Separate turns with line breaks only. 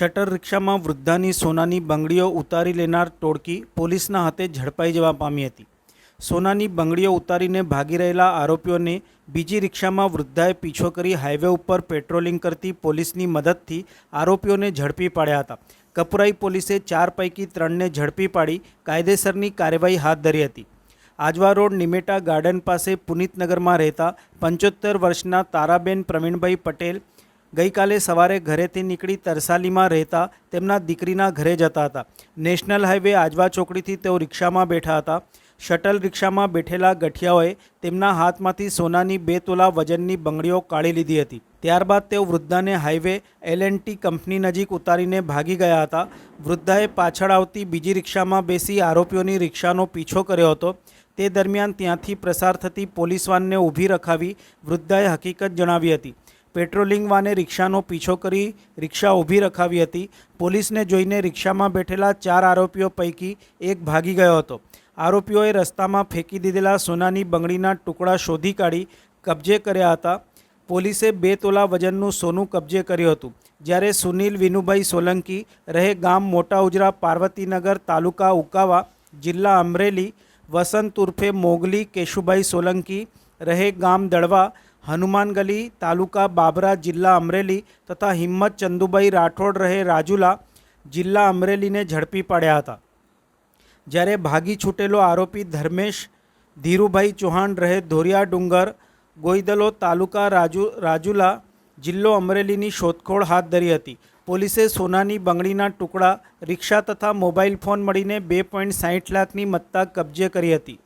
Shutter રિક્ષામાં વૃદ્ધાની સોનાની બંગડીઓ ઉતારી લેનાર ટોળકી પોલીસના હાથે ઝડપાઈ જવા પામી હતી. સોનાની બંગડીઓ ઉતારીને ભાગી રહેલા આરોપીઓને બીજી રિક્ષામાં વૃદ્ધાએ પીછો કરી હાઈવે ઉપર પેટ્રોલિંગ કરતી પોલીસની મદદથી આરોપીઓને ઝડપી પાડ્યા હતા. કપુરાઈ પોલીસે ચાર પૈકી ત્રણને ઝડપી પાડી કાયદેસરની કાર્યવાહી હાથ ધરી હતી. આજવા રોડ નિમેટા ગાર્ડન પાસે પુનિતનગરમાં રહેતા પંચોતેર વર્ષના તારાબેન પ્રવીણભાઈ પટેલ ગઈકાલે સવારે ઘરેથી નીકળી તરસાલીમાં રહેતા તેમના દીકરીના ઘરે જતા હતા. નેશનલ હાઈવે આજવા ચોકડીથી તેઓ રિક્ષામાં બેઠા હતા. શટલ રિક્ષામાં બેઠેલા ગઠિયાઓએ તેમના હાથમાંથી સોનાની બે તોલા વજનની બંગડીઓ કાઢી લીધી હતી. ત્યારબાદ તેઓ વૃદ્ધાને highway L and T company નજીક ઉતારીને ભાગી ગયા હતા. વૃદ્ધાએ પાછળ આવતી બીજી રિક્ષામાં બેસી આરોપીઓની રિક્ષાનો પીછો કર્યો હતો. તે દરમિયાન ત્યાંથી પ્રસાર થતી પોલીસ વાનને ઊભી રખાવી વૃદ્ધાએ હકીકત જણાવી હતી. પેટ્રોલિંગ વાને રિક્ષાનો પીછો કરી રિક્ષા ઊભી રખાવી હતી. પોલીસને જોઈને રિક્ષામાં બેઠેલા ચાર આરોપીઓ પૈકી એક ભાગી ગયો હતો. આરોપીઓએ રસ્તામાં ફેંકી દીધેલા સોનાની બંગડીના ટુકડા શોધી કાઢી કબજે કર્યા હતા. પોલીસે બે તોલા વજનનું સોનું કબજે કર્યું હતું. જ્યારે સુનિલ વિનુભાઈ સોલંકી રહે ગામ મોટા ઉજરા પાર્વતીનગર તાલુકા ઉકાવા જિલ્લા અમરેલી, વસંત ઉર્ફે મોગલી કેશુભાઈ સોલંકી રહે ગામ દળવા હનુમાન ગલી, તાલુકા બાબરા, જિલ્લા અમરેલી તથા હિંમત ચંદુભાઈ રાઠોડ રહે રાજુલા જિલ્લા અમરેલીને ઝડપી પાડ્યા હતા. જ્યારે ભાગી છૂટેલો આરોપી ધર્મેશ ધીરુભાઈ ચૌહાણ રહે ધોરિયા ડુંગર, ગોઈદલો તાલુકા રાજુ, રાજુલા જિલ્લો અમરેલીની શોધખોળ હાથ ધરી હતી. પોલીસે સોનાની બંગડીના ટુકડા, રિક્ષા તથા મોબાઈલ ફોન મળીને બે પોઈન્ટ સાહીઠ લાખની મત્તા કબજે કરી હતી.